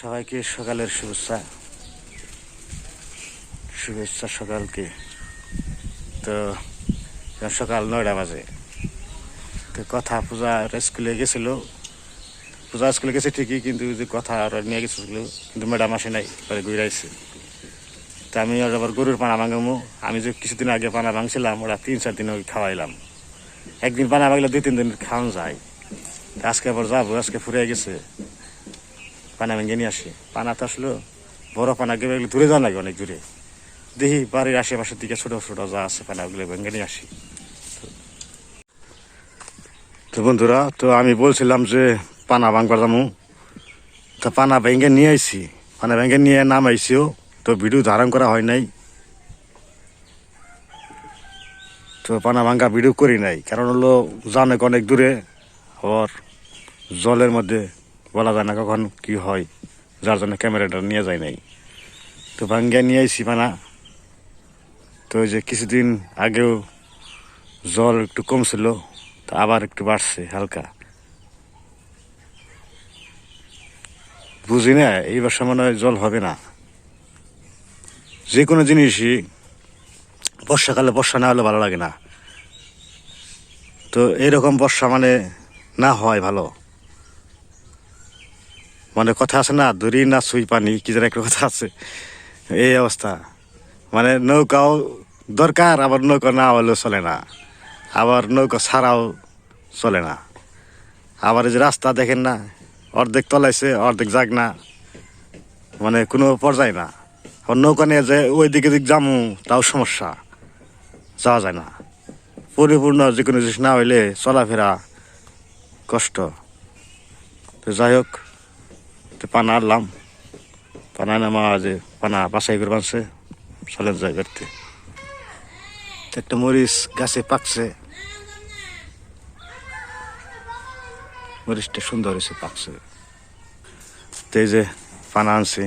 সবাইকে সকালের শুভেচ্ছা। শুভেচ্ছা সকালকে। তো সকাল নয়টা বাজে। তো কথা পূজা স্কুলে গেছিল। পূজা স্কুলে গেছে ঠিকই, কিন্তু যে কথা আর নিয়ে গেছিল, কিন্তু ম্যাডাম আসে নাই পরে ঘুরে আসছে তা আমি আর আবার গরুর পানা ভাঙামো। আমি যে কিছুদিন আগে পানা ভাঙছিলাম ওরা তিন চার দিন খাওয়াইলাম। একদিন পানা ভাঙলে দুই তিন দিন খাওয়ানো যায়। আজকে আবার যাব, আজকে ফুরে গেছে। পানা ভেঙে নিয়ে আসি। পানা তো আসলে, বড় পানা গেলে দূরে যাওয়া লাগে অনেক দূরে। দেখি বাড়ির আশেপাশের দিকে ছোট ছোট যা আছে পানা ওগুলো ভেঙে নিয়ে আসি। তো বন্ধুরা, তো আমি বলছিলাম যে পানা ভাঙবার যাব তা পানা ভেঙে নিয়ে আইছি, পানা ভেঙে নিয়ে নাম আইসিও তো ভিডিও ধারণ করা হয় নাই। তো পানা ভাঙ্গা ভিডিও করি নাই, কারণ হলো জানে অনেক দূরে, আবার জলের মধ্যে বলা যায় না, কখন কি হয়? যার জন্য ক্যামেরাটা নিয়ে যায় নাই। তো ভাঙ্গিয়া নিয়ে আইসি পানা তো যে কিছুদিন আগেও জল একটু কমছিল, তো আবার একটু বাড়ছে হালকা। বুঝি না এই বর্ষা জল হবে না। যে কোনো জিনিসই, বর্ষাকালে বর্ষা না হলে ভালো লাগে না। তো এরকম বর্ষা মানে না হয় ভালো। মানে কথা আছে না, দড়ি না সুই পানি, কি যেন একটা কথা আছে। এই অবস্থা। মানে নৌকাও দরকার, আবার নৌকা না হলেও চলে না। আবার নৌকা ছাড়াও চলে না। আবার যে রাস্তা দেখেন না, অর্ধেক তলাইছে, অর্ধেক যাক না। মানে কোনো পর্যায় না। আর নৌকা নিয়ে যে ওই দিকে দিক যামু, তাও সমস্যা। যাওয়া যায় না। পরিপূর্ণ যে কোনো জিনিস না হইলে চলাফেরা কষ্ট। তো যাই হোক। তো পানা আনলাম। পানা নামা যে পানা বাসাই করে বানছে চলেন যায় বেরতে তো একটা মরিচ গাছে পাকছে। মরিচটা সুন্দর হয়েছে, পাকছে। তো যে পানা আনছি।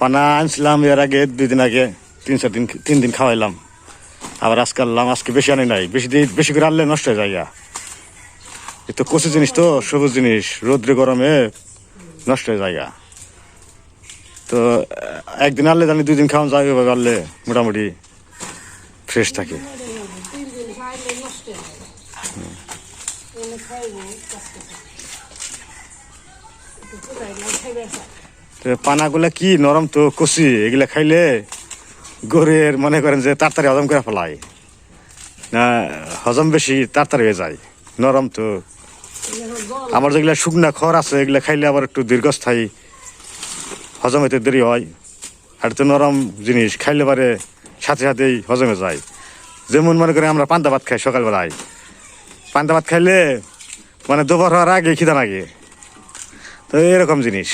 পানা আনছিলাম এর আগে দুই দিন আগে, তিন চার দিন, তিন দিন খাওয়াইলাম। আবার আজকে আনলাম, আজকে বেশি আনি নাই। বেশি দিন, বেশি করে আনলে নষ্ট হয়ে যায় তো কচু জিনিস তো, সবুজ জিনিস, রোদ্রে গরমে নষ্ট হয়ে জায়গা তো, একদিন আনলে জানি দুই দিন খাওয়ান যায় এভাবে আনলে মোটামুটি ফ্রেশ থাকে। পানাগুলা কি নরম তো, কচি, এগুলা খাইলে গরের মনে করেন যে তাড়াতাড়ি হজম করে ফেলায়। না, হজম বেশি তাড়াতাড়ি হয়ে যায়, নরম তো। আমার যেগুলা শুকনা খড় আছে এগুলা খাইলে আবার একটু দীর্ঘস্থায়ী হজম হতে দেরি হয়। আর তো নরম জিনিস খাইলে পারে সাথে সাথেই হজমে যায়। যেমন মনে করে আমরা পান্তা ভাত খাই সকালবেলায়। পান্তা ভাত খাইলে মানে দুপুর হওয়ার আগে খিদা লাগে। তো এরকম জিনিস।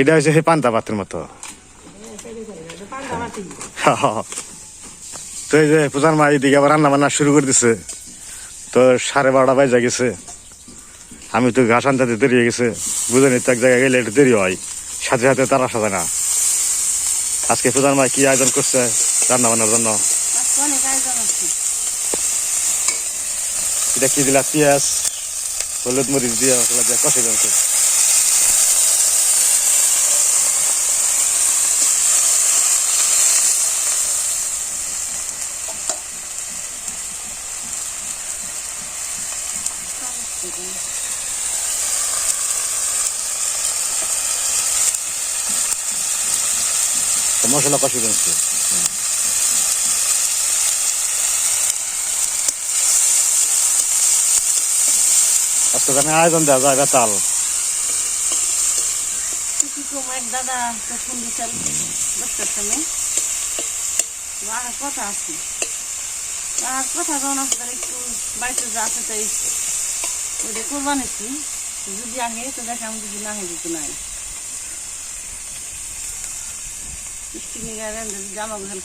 এটা হচ্ছে সেই পান্তা ভাতের মতো খাইতে পারে না এটা পান্তা মাটি তো এই যে প্রধান মা এদিকে আবার রান্না বান্না শুরু করে দিছে। তো সাড়ে বারোটা বাজে গেছে। আমি তো ঘাস আনতে দেরি হয়ে গেছে। বুঝে নি তো এক জায়গায় গেলে একটু দেরি হয়। সাথে সাথে তারা যায় না। আজকে প্রধান মা কি আয়োজন করছে রান্না বান্নার জন্য? এটা কি দিলা পেঁয়াজ, হলুদ মরিচ দিয়ে কষে জানছে মশলা কষে জানছে আজকে জানে আয়োজন দেওয়া যায় বেতাল দাদা ফোন দিচ্ছেন দশটার সময় আর কথা আছে। আর কথা যখন আছে তাহলে একটু বাড়িতে যা আছে তাই। ওইটা কোরবানিছি যদি আহে তো দেখাম যদি না হয়, যদি নাই। किसी जमाघन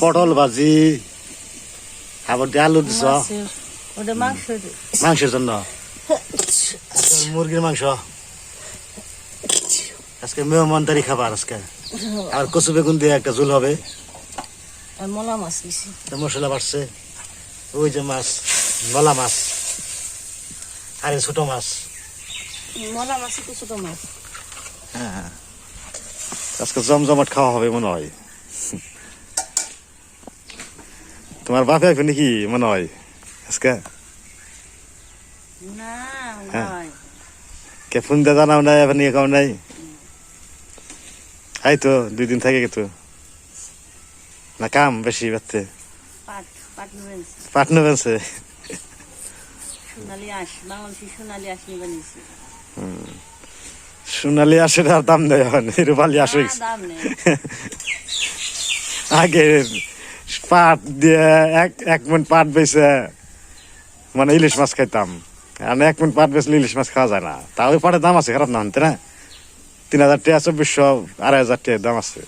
पटल भाजी আবার আলু দিছ মাংস মাংসের। জন্য? মুরগির মাংস? আজকে মেহমানদারি খাবার আজকে। আর কচু বেগুন দিয়ে একটা ঝোল হবে। মলা মাছ মশলা বাড়ছে। ওই যে মাছ মলা মাছ। আর ছোট মাছ। মলা মাছ ছোট মাছ। হ্যাঁ। আজকে জমজমাট খাওয়া হবে মনে হয়। তোমার বাপে আসবে নাকি মনে হয়। আজকে? হ্যাঁ। কে ফোন দিয়ে জানাও নাই নিয়ে কাউ নাই? এই তো দুই দিন থাকে তো না কাম বেশি বাড়তে। পাট পাট নুরেন্স সোনালি আস বাংলাদেশি সোনালি আস নিয়ে বানিয়েছি। সোনালি আসে আর দাম দেয় এখন রূপালি আসে আগে পাট দিয়ে এক এক মন পাট বেছে মানে ইলিশ মাছ খাইতাম। আর এক মন পাট বেচলে ইলিশ মাছ খাওয়া যায় না। তা ওই পাটের দাম আছে খারাপ না হতে না? তিন হাজার টাকা চব্বিশশো আড়াই হাজার টাকা দাম আছে।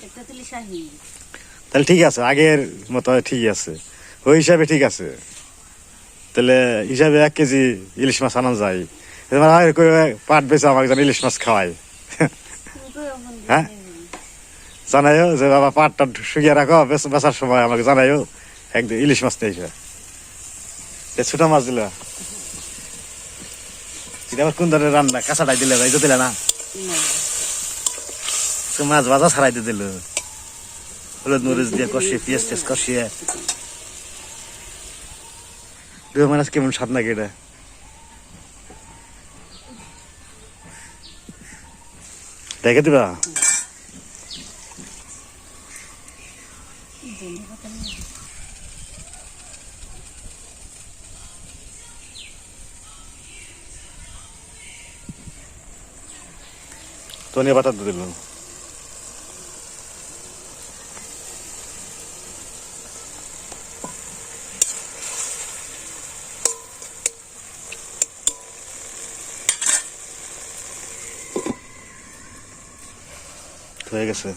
তাহলে ঠিক আছে আগের মতো ঠিকই আছে। ওই হিসাবে ঠিক আছে। তাহলে হিসাবে এক কেজি ইলিশ মাছ আনা যায়। পাট বেচে আমাকে ইলিশ মাছ দিয়ে হ্যাঁ? জানাইও যে বাবা পাটটা শুকিয়ে রাখো, বেচ- বেচার সময় আমাকে জানাইও। একদম ইলিশ মাছ নেই এ ছোট মাছ দিল। এটা আবার কোন ধরনের রান্না? কাঁচাটাই দিলে ভাই দিলে না। মাছ ভাজা ছাড়াই দিয়ে দিল। হলুদ মরিচ দিয়ে কষিয়ে, পেঁয়াজ টেস কষিয়ে। দুই মাছ কেমন স্বাদ নাকি এটা? দেখে দিবা? ধনিয়া পাতা দিলাম। হয়ে গেছে।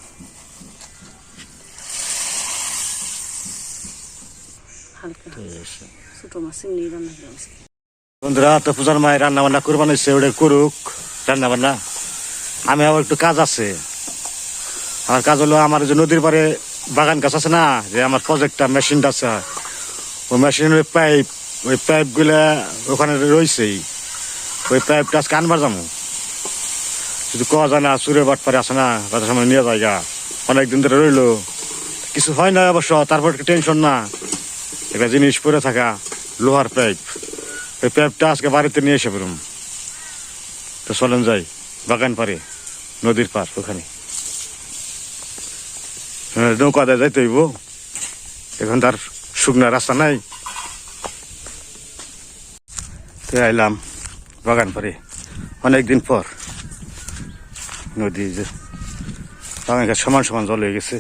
বন্ধুরা তো পূজার মায়ের রান্না বান্না করবান হচ্ছে ওটা করুক। রান্না বান্না আমি আবার একটু কাজ আছে। আমার কাজ হলো আমার যে নদীর পারে বাগান গাছ আছে না, যে আমার প্রজেক্টটা মেশিনটা আছে। ওই মেশিনের ওই পাইপ ওই পাইপগুলা ওখানে রয়েছেই। ওই পাইপটা আজকে আনবার যাব। শুধু কোয়া যায় না, চুরে বাট পারে আসে না, তাদের সময় নিয়ে যায় গা। অনেকদিন ধরে রইল। কিছু হয় না অবশ্য, তারপর একটু টেনশন না। একটা জিনিস পরে থাকা, লোহার পাইপ ওই পাইপটা আজকে বাড়িতে নিয়ে এসে পড়ুম। তো চলেন যাই, বাগান পারে নদীর পার ওখানে। হ্যাঁ, নৌকা দিয়ে যাইতে হইব। এখন তার শুকনা রাস্তা নাই। তো আইলাম বাগান পারে। অনেকদিন পর নদী যে বাগানটা সমান সমান জল হয়ে গেছে।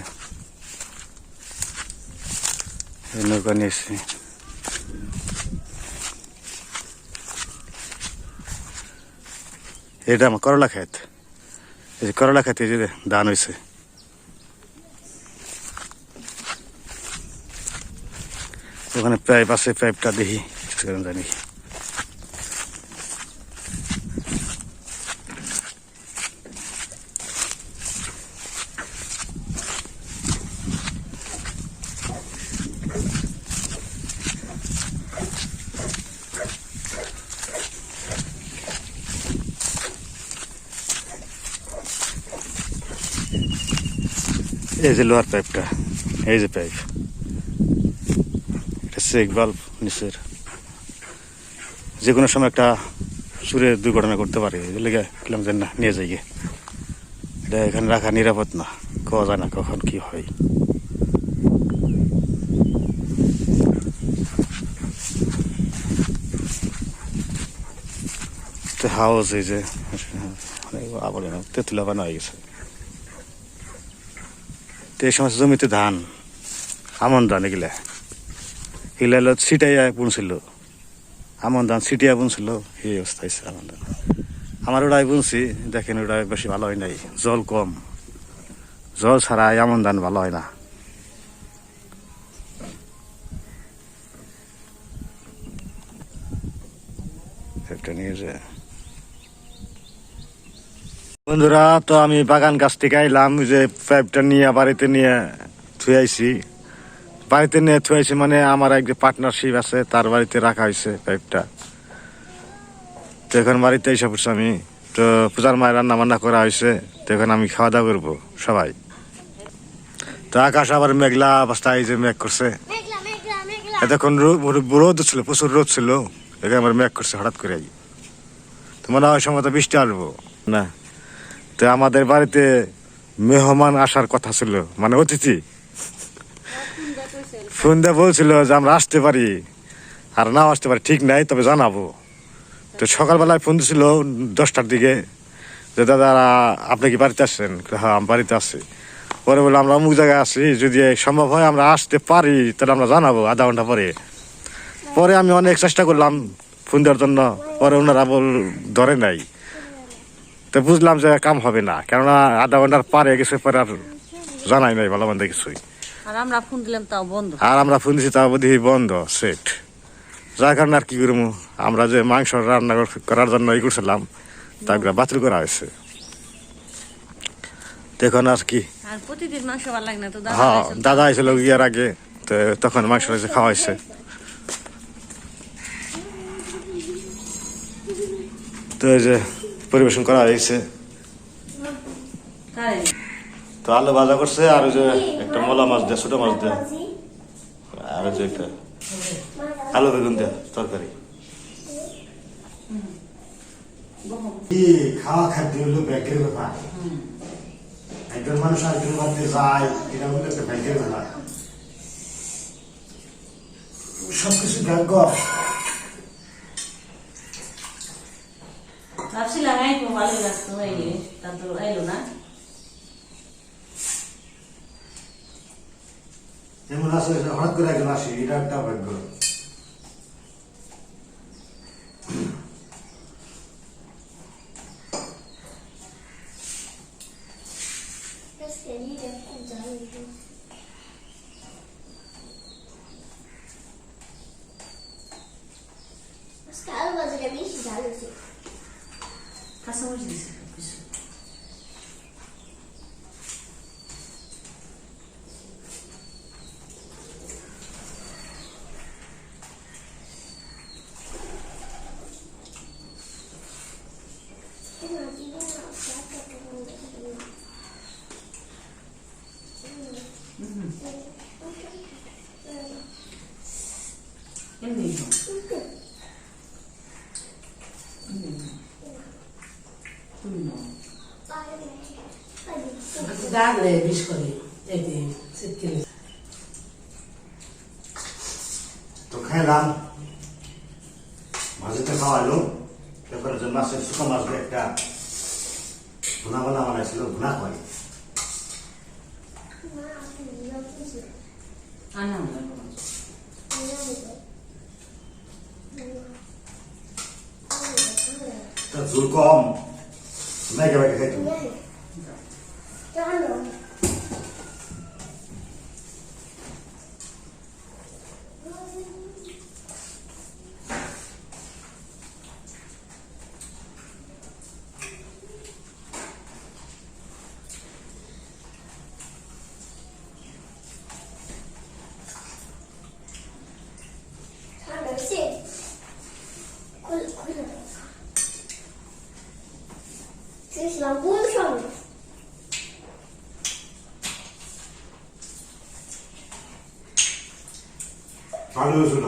নৌকা নিয়েছি এটা আমার করলা ক্ষেত। এই যে করলা ক্ষেতে যে ধান হয়েছে ওখানে প্রায় আছে পাইপটা দেখি জানি। এই যে লোহার পাইপটা, এই যে পাইপ। এটা বাল্ব নিচের। যে কোনো সময় একটা চুরের দুর্ঘটনা করতে পারে এই যে না, নিয়ে যাই। এটা এখানে রাখা নিরাপদ না, কওয়া যায় না কখন কি হয়। হাউস এই যে আবার তেঁতুলা বানা হয়ে গেছে। এই সমস্ত জমিতে ধান, আমন ধান এগুলা। এগুলা হলো ছিটাইয়া বুনছিল। আমন ধান ছিটিয়া বুনছিল, এই অবস্থা হয়েছে আমন ধান। আমার ওটাই বুনছি, দেখেন ওটা বেশি ভালো হয় নাই, জল কম। জল ছাড়া আমন ধান ভালো হয় না। নিয়ে যায় বন্ধুরা তো আমি বাগান গাছ থেকে আইলাম যে পাইপটা নিয়ে বাড়িতে নিয়ে থুয়াইছি বাড়িতে নিয়ে থুয়াইছি মানে আমার এক পার্টনারশিপ আছে তার বাড়িতে রাখা হয়েছে পাইপটা তো এখন বাড়িতে এসে পড়ছি আমি। তো পূজার মায়ের রান্না বান্না করা হয়েছে তো এখন আমি খাওয়া দাওয়া করব সবাই। তো আকাশ আবার মেঘলা অবস্থা এই যে মেঘ করছে। এতক্ষণ রোদ ছিল প্রচুর রোদ ছিল। এখানে আমার মেঘ করছে হঠাৎ করে তো মনে হয় সময় তো বৃষ্টি আসব। না। তো আমাদের বাড়িতে মেহমান আসার কথা ছিল মানে অতিথি। ফোন বলছিল যে আমরা আসতে পারি, আর নাও আসতে পারি, ঠিক নাই, তবে জানাব। তো সকালবেলায় ফোন দিছিল দশটার দিকে যে, দাদা, আপনি কি বাড়িতে আসছেন হ্যাঁ আমি বাড়িতে আছি। পরে বলে আমরা অমুক জায়গায় আছি, যদি সম্ভব হয় আমরা আসতে পারি, তাহলে আমরা জানাব আধা ঘণ্টা পরে। পরে আমি অনেক চেষ্টা করলাম ফোন দেওয়ার জন্য, পরে ওনারা বল, ধরে নাই। তো বুঝলাম যে কাম হবে না কেননা আধা ঘণ্টার পারে গেছে পরে আর জানাই নাই ভালো মন্দ কিছুই। আর আমরা ফোন দিলাম তাও বন্ধ। আর আমরা ফোন দিছি তাও বন্ধ সেট। যার কারণে আর কি করব? আমরা যে মাংস রান্না কর- করার জন্য ই করছিলাম তারপরে বাতিল করা হয়েছে। দেখুন আর কি। হ্যাঁ দাদা এসেছিল ইয়ার আগে তো তখন মাংস টাংস খাওয়া হয়েছে। তো যে পরিবেশন করা হয়েছে। তো আলু ভাজা করছে আর ওই যে একটা মলা মাছ দেয় ছোট মাছ দেয়। আর ওই যে একটা আলু বেগুন দেয় তরকারি। কি খাওয়া খাদ্য হলো ব্যাগের ব্যাপার? একজন মানুষ আরেকজন বাড়িতে যায় এটা হলো একটা ব্যাগের ব্যাপার। সবকিছু ভাগ্য ভাবছিলাম এই তো ভালো হয়ে গেলে তা তো এলো না এমন যে হঠাৎ করে একজন আসি এটা একটা ভাগ্য আজকে লিডে খুব জানি তো আজকে আলু বাজারে বেশি ঝাল হয়েছে কাঁচামরিচ দিছি কিছু। এমনি তো। এমনি তো। তুমি নাও। গাগলে বিষ করে এই যে তো খাইলাম মাঝেতে খাওয়াইলো তারপরে যে মাছের শুকা মাছ একটা ভুনা বানা বানাইছিল ভুনা খাই ঝুল কম। মেঘে মেঘে খাইতো 只喜欢锅上面啥时候睡